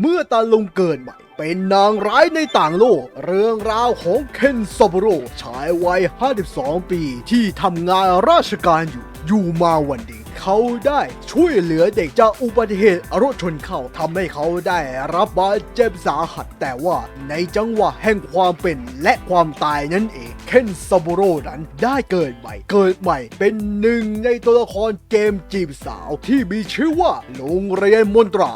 เมื่อตาลุงเกิดใหม่ เป็นนางร้ายในต่างโลก เรื่องราวของเคนซอบโรชายวัย 52 ปี ที่ทำงานราชการอยู่ อยู่มาวันดี เขาได้ช่วยเหลือเด็กจากอุบัติเหตุรถชนเข้าทำให้เขาได้รับบาดเจ็บสาหัส แต่ว่าในจังหวะแห่งความเป็นและความตายนั่นเอง เคนซาบุโร่นั้นได้เกิดใหม่ เกิดใหม่เป็นหนึ่งในตัวละครเกมจีบสาวที่มีชื่อว่าโรงเรียนมนตรา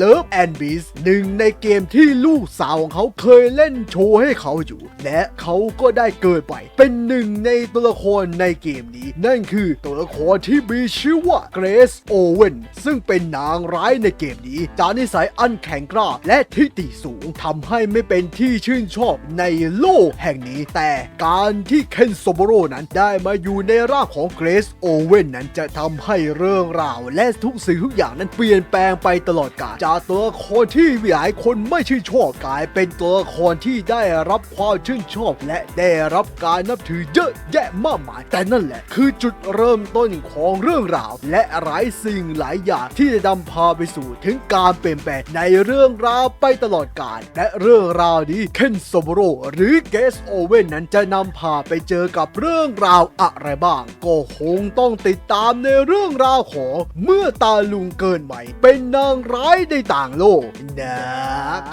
Love and Beast หนึ่งในเกมที่ลูกสาวของเขาเคยเล่นโชว์ให้เขาอยู่ และเขาก็ได้เกิดใหม่เป็นหนึ่งในตัวละครในเกมนี้ นั่นคือตัวละครที่มีชื่อว่าเกรซโอเวนซึ่งเป็นนางร้ายในเกมนี้จานิสัยอันแข็งกร้าและทิฐิสูงทำให้ไม่เป็นที่ชื่นชอบในโลกแห่งนี้ แต่การที่เคนโซโบโรนั้นได้มาอยู่ในร่างของเกรซโอเวนนั้นจะทำให้เรื่องราว และทุกสิ่งทุกอย่างนั้นเปลี่ยนแปลงไปตลอดกาลจากตัวละครที่หลายคนไม่ชื่นชอบกลายเป็นตัวละครที่ได้รับความชื่นชอบ และได้รับการนับถือเยอะแยะมากมาย แต่นั่นแหละคือจุดเริ่มต้นของเรื่องราวและหลายสิ่งหลายอย่างที่จะนำพาไปสู่ถึงการเปลี่ยนแปลงในเรื่องราวไปตลอดกาลและเรื่องราวนี้เคนโซโบโรหรือเกสโอเว่นนั้นจะนำพาไปเจอกับเรื่องราวอะไรบ้าง ก็คงต้องติดตามในเรื่องราวของเมื่อตาลุงเกินใหม่ เป็นนางร้ายในต่างโลกนะ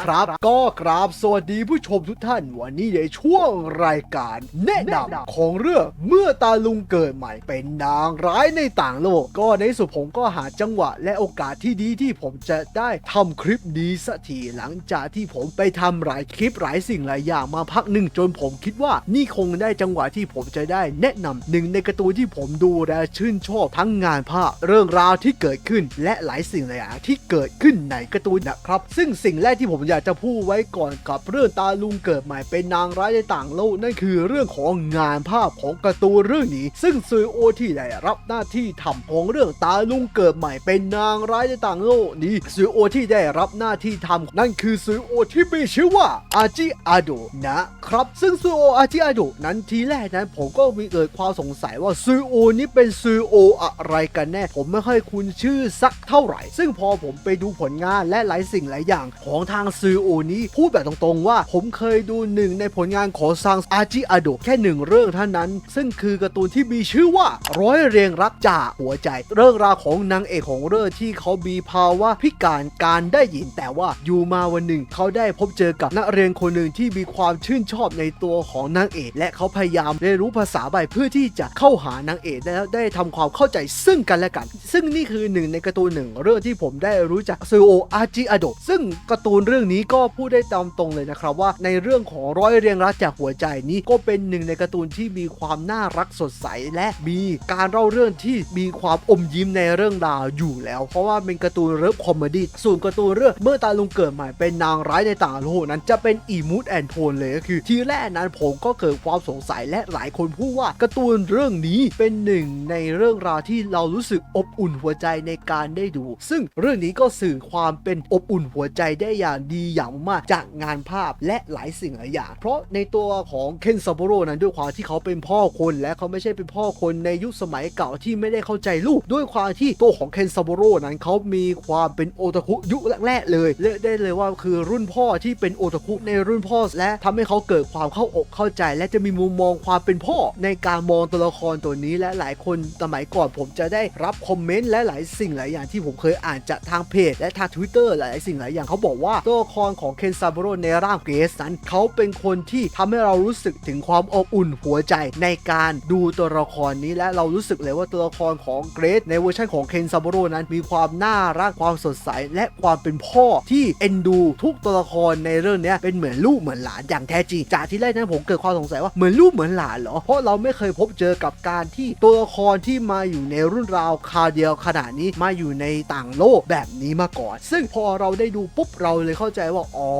ครับ ก็กราบสวัสดีผู้ชมทุกท่านวันนี้ในช่วงรายการแนะนำของเรื่องเมื่อตาลุงเกิดใหม่ เป็นนางร้ายในต่างโลกก็ในสุดผมก็หาจังหวะและโอกาสที่ดีที่ผมจะได้ทำคลิปนี้สักทีหลังจากที่ผมไปทำหลายคลิปหลายสิ่งหลายอย่างมาพักหนึ่งจนผมคิดว่านี่คงได้จังหวะที่ผมจะได้แนะนำหนึ่งในการ์ตูนที่ผมดูและชื่นชอบทั้งงานภาพเรื่องราวที่เกิดขึ้น และหลายสิ่งหลายอย่างที่เกิดขึ้นในการ์ตูนนะครับ ซึ่งสิ่งแรกที่ผมอยากจะพูดไว้ก่อนกับเรื่องตาลุงเกิดใหม่เป็นนางร้ายในต่างโลกนั่นคือเรื่องของงานภาพของการ์ตูนเรื่องนี้ ซึ่งซูโอที่ได้รับหน้าที่ทำของเรื่องตาลุงเกิดใหม่เป็นนางร้ายในต่างโลกนี้ซูโอที่ได้รับหน้าที่ทำนั่นคือซูโอที่มีชื่อว่าอาจิอาโดนะครับ ซึ่งซูโออาจิอาโดนั้นทีแรกนั้นผมก็มีเกิดความสงสัยว่าซูโอนี้เป็นซูโออะไรกันแน่ ผมไม่ค่อยคุ้นชื่อสักเท่าไหร่ ซึ่งพอผมไปดูผลงานและหลายสิ่งหลายอย่าง ของทางซูโอนี้พูดแบบตรงๆว่า ผมเคยดูหนึ่งในผลงานของซังอาจิอาโดแค่หนึ่งเรื่องเท่านั้น ซึ่งคือการ์ตูนที่มีชื่อว่าร้อยเรียงรักจากหัวใจเรื่องราวของนางเอกของเรื่องที่เขามีภาวะพิการการได้ยินแต่ว่าอยู่มาวันหนึ่งเขาได้พบเจอกับนักเรียนคนหนึ่งที่มีความชื่นชอบในตัวของนางเอกและเขาพยายามเรียนรู้ภาษาใบเพื่อที่จะเข้าหานางเอกแล้วได้ทำความเข้าใจซึ่งกันและกัน ซึ่งนี่คือหนึ่งในการ์ตูนหนึ่งเรื่องที่ผมได้รู้จักซูโออาจิอาโดซึ่งการ์ตูนเรื่องนี้ก็พูดได้ตามตรงเลยนะครับว่าในเรื่องของร้อยเรียงรักจากหัวใจนี้ก็เป็นหนึ่งในการ์ตูนที่มีความน่ารักสดใสและมีการเล่าเรื่องที่มีความอมยิ้มในเรื่องราวอยู่แล้ว เพราะว่าเป็นการ์ตูนเลิฟคอมเมดี้ส่วนการ์ตูนเรื่องเมื่อตาลุงเกิดใหม่เป็นนางร้ายในต่างโลกนั้นจะเป็นอีมูดแอนโทนเลยก็คือทีแรกนั้นผมก็เกิดความสงสัยและหลายคนพูดว่าการ์ตูนเรื่องนี้เป็นหนึ่งในเรื่องราวที่เรารู้สึกอบอุ่นหัวใจในการได้ดู ซึ่งเรื่องนี้ก็สื่อความเป็นอบอุ่นหัวใจได้อย่างดีอย่างมากจากงานภาพและหลายสิ่งหลายอย่าง เพราะในตัวของเคนซาโบโรนั้นด้วยความที่เขาเป็นพ่อคนและเขาไม่ใช่เป็นพ่อคนในยุคสมัยเก่าที่ไม่ได้เข้าใจลูกด้วยความที่ตัวของเคนซาโบโรนั้นเขามีความเป็นโอตาคุยุคแรกๆเลยเรียกได้เลยว่าคือรุ่นพ่อที่เป็นโอตาคุในรุ่นพ่อ และทำให้เขาเกิดความเข้าอกเข้าใจ และจะมีมุมมองความเป็นพ่อ ในการมองตัวละครตัวนี้และหลายคนสมัยก่อนผมจะได้รับคอมเมนต์และหลายสิ่งหลายอย่างที่ผมเคยอ่านจากทางเพจ และทาง Twitter หลายสิ่งหลายอย่างเขาบอกว่าตัวละครของเคนซาโบโรในร่างเกสนั้นเขาเป็นคนที่ทำให้เรารู้สึกถึงความอบอุ่นหัวใจในการดูตัวละครนี้และเรารู้สึกเลยว่าตัวละครของเกรซในเวอร์ชันของเคนซาโบโรนั้นมีความน่ารักความสดใส และความเป็นพ่อที่เอ็นดูทุกตัวละครในเรื่องนี้เป็นเหมือนลูกเหมือนหลานอย่างแท้จริง จากที่แรกนั้นผมเกิดความสงสัยว่าเหมือนลูกเหมือนหลานเหรอ เพราะเราไม่เคยพบเจอกับการที่ตัวละครที่มาอยู่ในรุ่นราวคาเดียวขนาดนี้มาอยู่ในต่างโลกแบบนี้มาก่อน ซึ่งพอเราได้ดูปุ๊บเราเลยเข้าใจว่าอ๋อ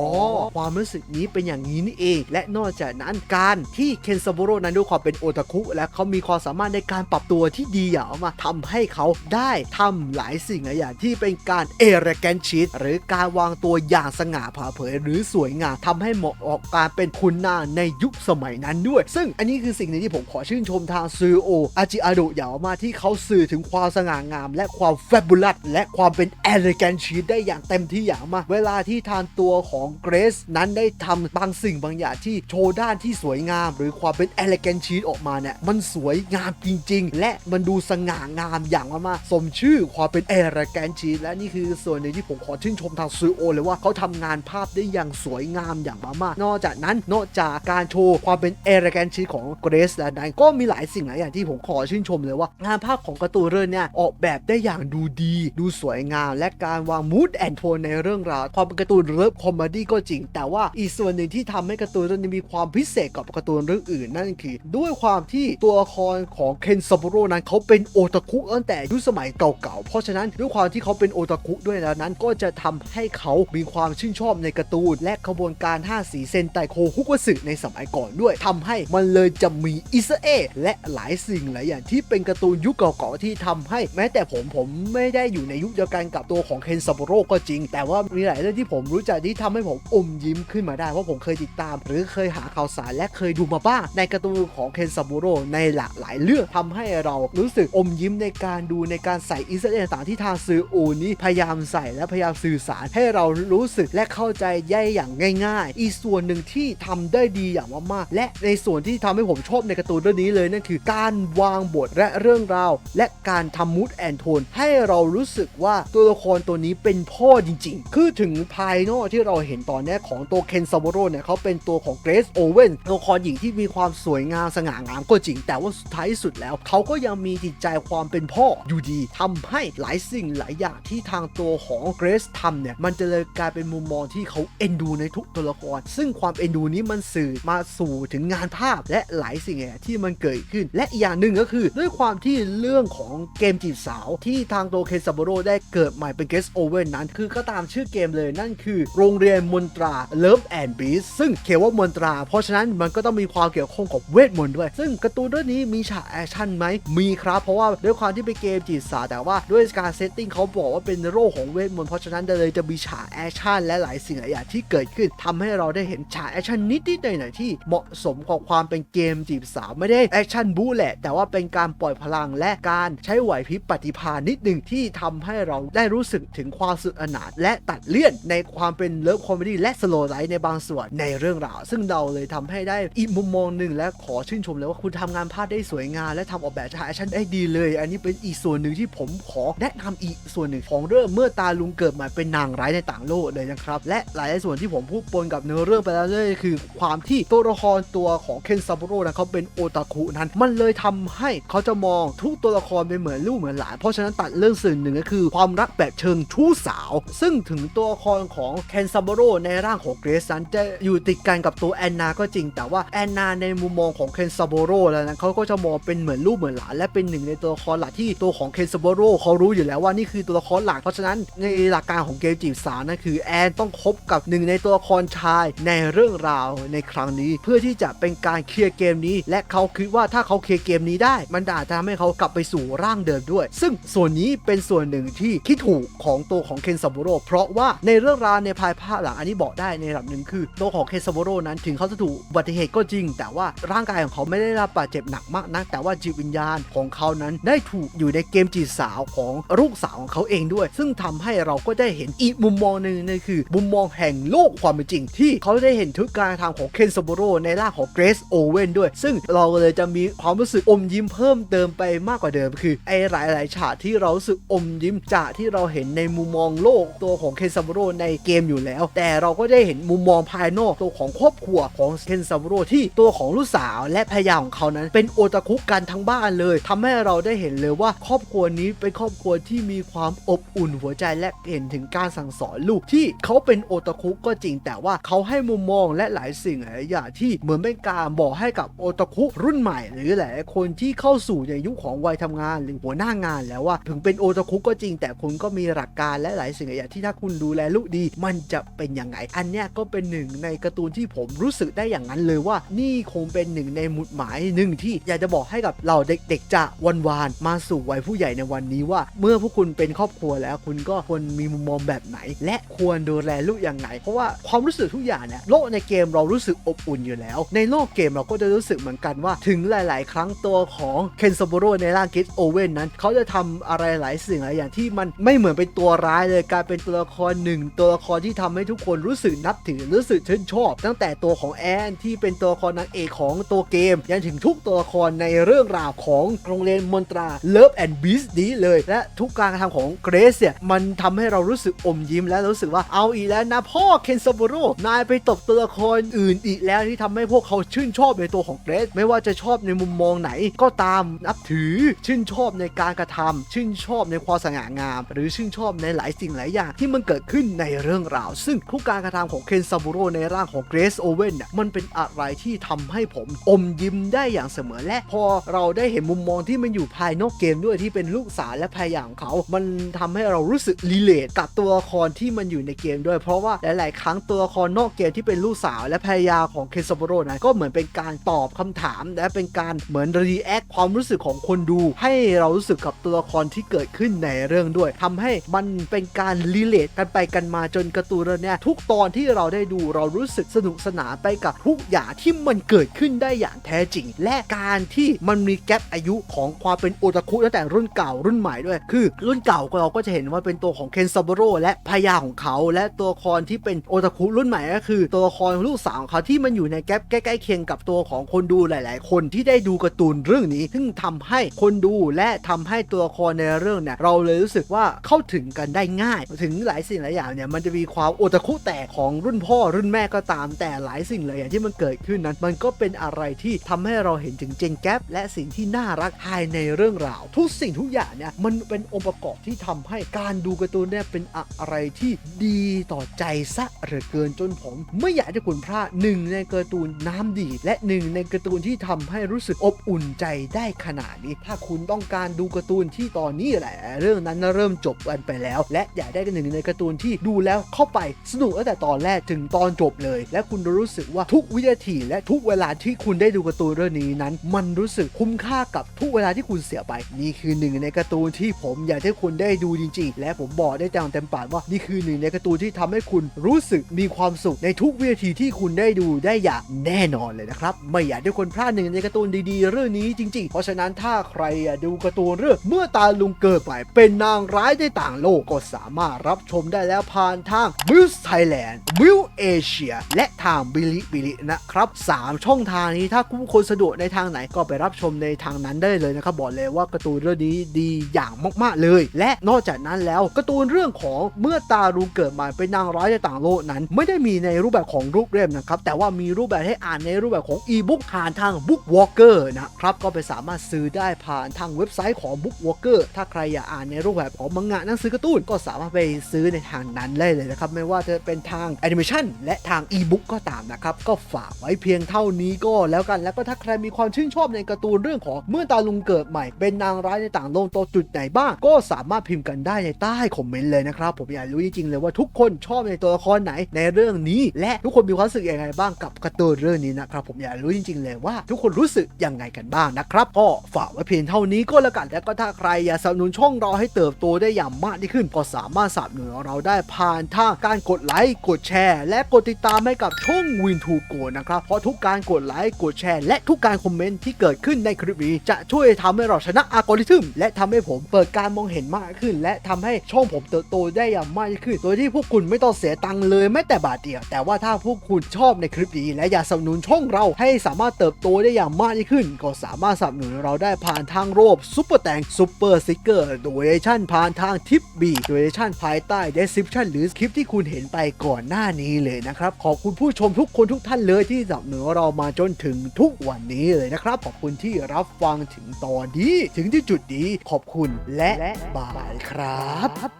ความรู้สึกนี้เป็นอย่างนี้นี่เอง และนอกจากนั้นการที่เคนซาโบโรนั้นด้วยความเป็นโอตาคุและเขามีความสามารถในการปรับตัวที่ดีอย่างมากทำให้เขาได้ทำหลายสิ่งหลายอย่างที่เป็นการเอรแกนชีตหรือการวางตัวอย่างสง่าผ่าเผย หรือสวยงามทำให้เหมาะกับการเป็นคุณนางในยุคสมัยนั้นด้วย ซึ่งอันนี้คือสิ่งหนึ่งที่ผมขอชื่นชมทางซูโออาจิอาโดะอย่างมากที่เขาสื่อถึงความสง่างาม และความแฟบูลัสและความเป็น elegant sheet ได้อย่างเต็มที่อย่างมากเวลาที่ทางตัวของเกรซนั้นได้ทำบางสิ่งบางอย่างที่โชว์ด้านที่สวยงาม หรือความเป็น elegant sheet ออกมาเนี่ยมันสวยงามจริง ๆ และมันดูสง่างามอย่างมากๆสมชื่อความเป็น elegant sheet และนี่คือส่วนหนึ่งที่ผมขอชื่นชมทางซูโอเลยว่าเขาทำงานภาพได้อย่างสวยงามอย่างมากๆนอกจากนั้นนอกจากการโชว์ความเป็น elegant sheet ของเกรซแล้วนั้นก็มีหลายสิ่งหลายอย่างที่ผมขอชื่นชมเลยว่างานภาพของการ์ตูนเรื่องเนี่ยออกแบบได้อย่างดูดี ดูสวยงาม และการวาง mood and tone ในเรื่องราวความเป็นการ์ตูนเลิฟคอมเมดี้ก็จริง แต่ว่าอีกส่วนหนึ่งที่ทำให้การ์ตูนเรื่องนี้มีความพิเศษกับการ์ตูนเรื่องอื่นนั่นคือ ด้วยความที่ตัวละครของเคนซาบุโร่นั้นเขาเป็นโอตาคุตั้งแต่ยุคสมัยเก่าๆ เพราะฉะนั้นด้วยความที่เขาเป็นโอตาคุด้วยแล้วนั้น ก็จะทำให้เขามีความชื่นชอบในการ์ตูน และขบวนการ 5 สีเซนไตโคฮุกวสึในสมัยก่อนด้วยทำให้มันเลยจะมีอิสเอและหลายสิ่งหลายอย่างที่เป็นการ์ตูนยุคเก่าๆที่ทำให้แม้แต่ผมผมไม่ได้อยู่ในยุคเดียวกันกับตัวของเคนซาบุโร่ก็จริง แต่ว่ามีหลายเรื่องที่ผมรู้จักที่ทำให้ผมอมยิ้มขึ้นมาได้เพราะผมเคยติดตาม หรือเคยหาข่าวสารและเคยดูมาบ้างในการ์ตูนของเคนซาบุโร่ในหลากหลายเรื่องทำให้เรารู้สึกอมยิ้มในการดูในการใส่อิสเอต่างๆที่ทางซื้ออูนี้พยายามใส่และพยายามสื่อสารให้เรารู้สึกและเข้าใจได้อย่างง่าย ๆ อีกส่วนหนึ่งที่ทำได้ดีอย่างมากๆและในส่วนที่ทำให้ผมชอบในการ์ตูนเรื่องนี้เลยนั่นคือการวางบทและเรื่องราว และการทำมูดแอนโทนให้เรารู้สึกว่าตัวละครตัวนี้เป็นพ่อจริง ๆ คือถึงภายนอกที่เราเห็นตอนนี้ของตัวเคนซาโบโรเนี่ยเขาเป็นตัวของเกรซโอเวนตัวละครหญิงที่มีความสวยงามสง่างามก็จริง แต่ว่าสุดท้ายสุดแล้ว เขาก็ยังมีจิตใจความเป็นพ่ออยู่ดีทำให้หลายสิ่งหลายอย่างที่ทางตัวของเกรซทำเนี่ยมันจะเลยกลายเป็นมุมมองที่เขาเอ็นดูในทุกตัวละคร ซึ่งความเอ็นดูนี้มันสื่อมาสู่ถึงงานภาพและหลายสิ่งอย่ที่มันเกิดขึ้น และอีกอย่างหนึ่งก็คือ ด้วยความที่เรื่องของเกมจีบสาว ที่ทางตัวเคนซาโบโรได้เกิดใหม่เป็นเกสโอเวนนั้น คือก็ตามชื่อเกมเลยนั่นคือ โรงเรียนมนตรา Love and Beast ซึ่งเขียนว่ามนตรา เพราะฉะนั้นมันก็ต้องมีความเกี่ยวข้องกับเวทมนต์ด้วย ซึ่งการ์ตูนเรื่องนี้มีฉากแอคชั่นไหมมีครับ เพราะว่าด้วยความที่เป็นเกมจีบสาวแต่ว่าด้วยการเซตติ้งเขาบอกว่าเป็นโรคของเวทมนต์เพราะฉะนั้นเลยจะมีฉากแอคชั่นและหลายสิ่งหลายอย่างที่เกิดขึ้นทำให้เราได้เห็นฉากแอคชั่นนิดๆหน่อยๆที่เหมาะสมกับความเป็นเกมจีบสาวไม่ได้แอคชั่นบู๊แหละ แต่ว่าเป็นการปล่อยพลังและการใช้ไหวพริบปฏิภาณนิดหนึ่งที่ทำให้เราได้รู้สึกถึงความสุดอนาถและตัดเลี่ยนในความเป็นเลิฟคอมเมดี้และสโลไลท์ในบางส่วนในเรื่องราว ซึ่งเราเลยทำให้ได้อีกมุมมองหนึ่งและขอชื่นชมเลยว่าคุณทำงานภาพได้สวยงามและทำออกแบบฉากแอคชั่นได้ดีเลย อันนี้เป็นอีกส่วนหนึ่งที่ผมขอแนะนำอีกส่วนหนึ่งของเรื่องเมื่อตาลุงเกิดมาเป็นนางร้ายในต่างโลกเลยนะครับ และหลายส่วนที่ผมพูดปนกับเนื้อเรื่องไปแล้วเลยคือ ความที่ตัวละครตัวของเคนซาบุโร่นะเขาเป็นโอตาคุนั้น มันเลยทำให้เขาจะมองทุกตัวละครเป็นเหมือนลูกเหมือนหลาน เพราะฉะนั้นตัดเรื่องส่วนหนึ่งก็คือ ความรักแบบเชิงชู้สาว ซึ่งถึงตัวละครของเคนซาบุโร่ในร่างของเกรซนั้นจะอยู่ติดกันกับตัวแอนนาก็จริง แต่ว่าแอนนาในมุมมองของเคนซาบุโร่แล้วนะเขาก็จะมองเป็นเหมือนลูกเหมือนหลานและเป็นหนึ่งในตัวละครหลักที่ตัวของเคนซาโบโร่เขารู้อยู่แล้วว่านี่คือตัวละครหลัก เพราะฉะนั้นในหลักการของเกมจีบสาวนั่นคือแอนต้องคบกับหนึ่งในตัวละครชายในเรื่องราวในครั้งนี้ เพื่อที่จะเป็นการเคลียร์เกมนี้ และเขาคิดว่าถ้าเขาเคลียร์เกมนี้ได้ มันอาจจะทำให้เขากลับไปสู่ร่างเดิมด้วย ซึ่งส่วนนี้เป็นส่วนหนึ่งที่คิดถูกของตัวของเคนซาโบโร่เพราะว่าในเรื่องราวในภายภาคหลังอันนี้บอกได้ในระดับหนึ่งคือตัวของเคนซาโบโร่นั้นถึงเขาจะถูกอุบัติเหตุก็จริง แต่ว่าร่างกายของเขาไม่ได้รับบาดเจ็บหนักมากนักแต่ว่าจิตวิญญาณของเขานั้นได้ถูกอยู่ในเกมจีบสาวของลูกสาวของเขาเองด้วย ซึ่งทำให้เราก็ได้เห็นอีกมุมมองหนึ่งนั่นคือมุมมองแห่งโลกความเป็นจริง ที่เขาได้เห็นทุกการกระทำของเคนซาโบโรในร่างของเกรซโอเว่นด้วย ซึ่งเราเลยจะมีความรู้สึกอมยิ้มเพิ่มเติมไปมากกว่าเดิม คือไอ้หลาย ๆ ฉากที่เราสึกอมยิ้มจากที่เราเห็นในมุมมองโลกตัวของเคนซาโบโรในเกมอยู่แล้ว แต่เราก็ได้เห็นมุมมองภายนอกตัวของครอบครัวของเคนซาโบโรที่ตัวของลูกสาวและภรรยาของเขานั้น เป็นโอตาคุกันทั้งบ้านเลยทำให้เราได้เห็นเลยว่าครอบครัวนี้เป็นครอบครัวที่มีความอบอุ่นหัวใจและเห็นถึงการสั่งสอนลูกที่เขาเป็นโอตาคุก็จริง แต่ว่าเขาให้มุมมองและหลายสิ่งหลายอย่างที่เหมือนเป็นการบอกให้กับโอตาคุรุ่นใหม่ หรือหลายคนที่เข้าสู่ในยุคของวัยทำงาน หรือหัวหน้างานแล้วว่า ถึงเป็นโอตาคุก็จริง แต่คุณก็มีหลักการและหลายสิ่งหลายอย่างที่ถ้าคุณดูแลลูกดี มันจะเป็นยังไง อันเนี้ยก็เป็นหนึ่งในการ์ตูนที่ผมรู้สึกได้อย่างนั้นเลยว่านี่คงเป็นหนึ่งในหมุดหมายหนึ่งที่อยากจะบอกให้กับเราเด็กๆจะวันวานๆมาสู่วัยผู้ใหญ่ในวันนี้ว่า เมื่อพวกคุณเป็นครอบครัวแล้ว คุณก็ควรมีมุมมองแบบไหน และควรดูแลลูกอย่างไง เพราะว่าความรู้สึกทุกอย่างเนี่ยโลกในเกมเรารู้สึกอบอุ่นอยู่แล้ว ในโลกเกมเราก็จะรู้สึกเหมือนกันว่า ถึงหลาย ๆ ครั้งตัวของเคนซ b บโรในร่างกิ t โอเว่นนั้น เขาจะทำอะไรหลายสิ่งหลายอย่างที่มันไม่เหมือนเป็นตัวร้ายเลยกลายเป็นตัวละครหนึ่งตัวละครที่ทำให้ทุกคนรู้สึกนับถือรู้สึกชื่นชอบ ตั้งแต่ตัวของแอนที่เป็นตัวละครนางเอกของตัวเกมยันถึงทุกตัวละครในเรื่องราวของโรงเรียนมนตรา Love and Beast นี้เลย และทุกการกระทำของเกรซเนี่ย มันทำให้เรารู้สึกอมยิ้มและรู้สึกว่าเอาอีกแล้วนะพ่อเคนซ b บโร่นายไปตบตัวละครอื่นอีกแล้วที่ทำให้พวกเขาชื่นชอบในตัวของเกรซไม่ว่าจะชอบในมุมมองไหนก็ตามนับถือชื่นชอบในการกระทำชื่นชอบในความสง่างาม หรือชื่นชอบในหลายสิ่งหลายอย่างที่มันเกิดขึ้นในเรื่องราว ซึ่งทุกการกระทำของเคนซ b บโร่ในร่างของเกรซโอเว่นเนี่ยมันเป็นอะไรที่ทำให้ผมอมยิ้มได้อย่างเสมอและพอเราได้เห็นมุมมองที่มันอยู่ภายนอกเกมด้วยที่เป็นลูกสาวและภรรยาของเขา มันทำให้เรารู้สึกรีเลทกับตัวละครที่มันอยู่ในเกมด้วย เพราะว่าหลาย ๆ ครั้งตัวละครนอกเกมที่เป็นลูกสาวและภรรยาของเคนซ b บโรนั้นก็เหมือนเป็นการตอบคำถาม และเป็นการเหมือนรีแอคความรู้สึกของคนดู ให้เรารู้สึกกับตัวละครที่เกิดขึ้นในเรื่องด้วยทำให้มันเป็นการรีเลทกันไปกันมาจนการ์ตูนเรื่องนี้ยทุกตอนที่เราได้ดูเรารู้สึกสนุกสนานไปกับทุกอย่างที่มันเกิดขึ้นได้อย่างแท้จริง และการที่มันมีแกลบอายุของความเป็นโอตาคุตั้งแต่รุ่นเก่ารุ่นใหม่ด้วย คือรุ่นเก่าเราก็จะเห็นว่าเป็นตัวของเคนซ b บโร่และภรรยาของเขา และตัวละครที่เป็นโอตาคุรุ่นใหม่ก็คือ ตัวละครลูกสาวของเขาที่มันอยู่ในแกลบใกล้ๆเคียงกับตัวของคนดูหลาย ๆ คนที่ได้ดูการ์ตูนเรื่องนี้ ซึ่งทำให้คนดูและทำให้ตัวละครในเรื่องเนี่ยเราเลยรู้สึกว่าเข้าถึงกันได้ง่าย ถึงหลายสิ่งหลายอย่างเนี่ยมันจะมีความโอตาคุแต่ของรุ่นพ่อรุ่นแม่ก็ตามแต่หลายสิ่งหลายอย่างที่มันเกิดขึ้นนั้น มันก็เป็นอะไรที่ทำให้เราเห็นถึงเจนแกปและสิ่งที่น่ารักภายในเรื่องราวทุกสิ่งทุกอย่างเนี่ยมันเป็นองค์ประกอบที่ทำให้การดูการ์ตูนเนี่ยเป็นอะไรที่ดีต่อใจซะเหลือเกินจนผม ไม่อยากจะคุณพลาดหนึ่งในการ์ตูนน้ำดี และหนึ่งในการ์ตูนที่ทำให้รู้สึกอบอุ่นใจได้ขนาดนี้ ถ้าคุณต้องการดูการ์ตูนที่ตอนนี้แหละ เรื่องนั้นเริ่มจบกันไปแล้ว และอยากได้หนึ่งในการ์ตูนที่ดูแล้วเข้าไปสนุกตั้งแต่ตอนแรกถึงตอนจบเลย และคุณรู้สึกว่าทุกวินาทีและทุกเวลาที่คุณได้ดูการ์ตูนเรื่องนี้นั้น มันรู้สึกคุ้มค่ากับทุกเวลาที่คุณเสียไปนี่คือหนึ่งในการ์ตูนที่ผมอยากให้คุณได้ดูจริงๆ และผมบอกได้จังเต็มปากว่านี่คือหนึ่งในการ์ตูนที่ทำให้คุณรู้สึกมีความสุขในทุกวินาทีที่คุณได้ดูได้อย่างแน่นอนเลยนะครับ ไม่อยากให้คนพลาดหนึ่งในการ์ตูนดีๆ เรื่องนี้จริงๆ เพราะฉะนั้นถ้าใครดูการ์ตูนเรื่องเมื่อตาลุงเกิดไปเป็นนางร้ายในต่างโลกก็สามารถรับชมได้แล้วผ่านทาง w i l l Thailand w i l l Asia และทางบิลิบิลินะครับ3ช่องทางนี้ถ้าคุณคนสะดวกในทางไหนก็ไปรับชมในทางนั้นได้เลยนะครับบอกเลยว่าการ์ตูนเรื่องนี้ดีอย่างมากๆเลย และนอกจากนั้นแล้วการ์ตูนเรื่องของเมื่อตาลุงเกิดมาเป็นนางร้ายในต่างโลกนั้น ไม่ได้มีในรูปแบบของรูปเล่มนะครับแต่ว่ามีรูปแบบให้อ่านในรูปแบบของอีบุ๊กผ่านทาง Book Walker นะครับก็ไปสามารถซื้อได้ผ่านทางเว็บไซต์ของ Book Walker ถ้าใครอยากอ่านในรูปแบบของมังงะหนังสือการ์ตูนก็สามารถไปซื้อในทางนั้นได้เลยนะครับไม่ว่าจะเป็นทางแอนิเมชันและทางอีบุ๊กก็ตามนะครับก็ฝากไว้เพียงเท่านี้ก็แล้วกัน แล้วก็ถ้าใครมีความชื่นชอบในการ์ตูนเรื่องของเมื่อตาลุงเกิดใหม่เป็นนางร้ายในต่างโลกตัวจุดไหนบ้าง ก็สามารถพิมพ์กันได้ในใต้คอมเมนต์เลยนะครับ ผมอยากรู้จริงๆเลยว่าทุกคนชอบในตัวละครไหนในเรื่องนี้ และทุกคนมีความรู้สึกยังไงบ้างกับการ์ตูนเรื่องนี้นะครับผมอยากรู้จริงๆเลยว่าทุกคนรู้สึกยังไงกันบ้างนะครับก็ฝากไว้เพียงเท่านี้ก็แล้วกันแล้วก็ถ้าใครอยากสนับสนุนช่องเราให้เติบโตได้อย่างมากยิ่งขึ้น ก็สามารถสนับสนุนเราได้ผ่านทางการกดไลค์กดแชร์ และกดติดตามให้กับช่องวินทูโกนะครับเพราะทุกการกดไลค์กดแชร์ และทุกการคอมเมนต์ที่เกิดขึ้นในคลิปนี้จะช่วยทำให้เราชนะอัลกอริทึมและทำให้ผมเปิดการมองเห็นมากขึ้น และทำให้ช่องผมเติบโตได้อย่างมากยิ่งขึ้น โดยที่พวกคุณไม่ต้องเสียตังค์เลยแม้แต่บาทเดียว แต่ว่าถ้าพวกคุณชอบในคลิปนี้และอยากสนับสนุนช่องเราให้สามารถเติบโตได้อย่างมากยิ่งขึ้น ก็สามารถสนับสนุนเราได้ผ่านทางโรบซุปเปอร์แตงซุปเปอร์ซิกเกอร์โดเรชั่นผ่านทางทิปบีโดเรชั่นภายใต้เดสคริปชันหรือคลิปที่คุณเห็นไปก่อนหน้านี้เลยนะครับขอบคุณผู้ชมทุกคนทุกท่านเลยที่สนับสนุนเรามาจนถึงทุกวันนี้เลยนะครับขอบคุณที่รับฟังถึงตอนนี้ถึงที่จุดนี้ขอบคุณและบายครับ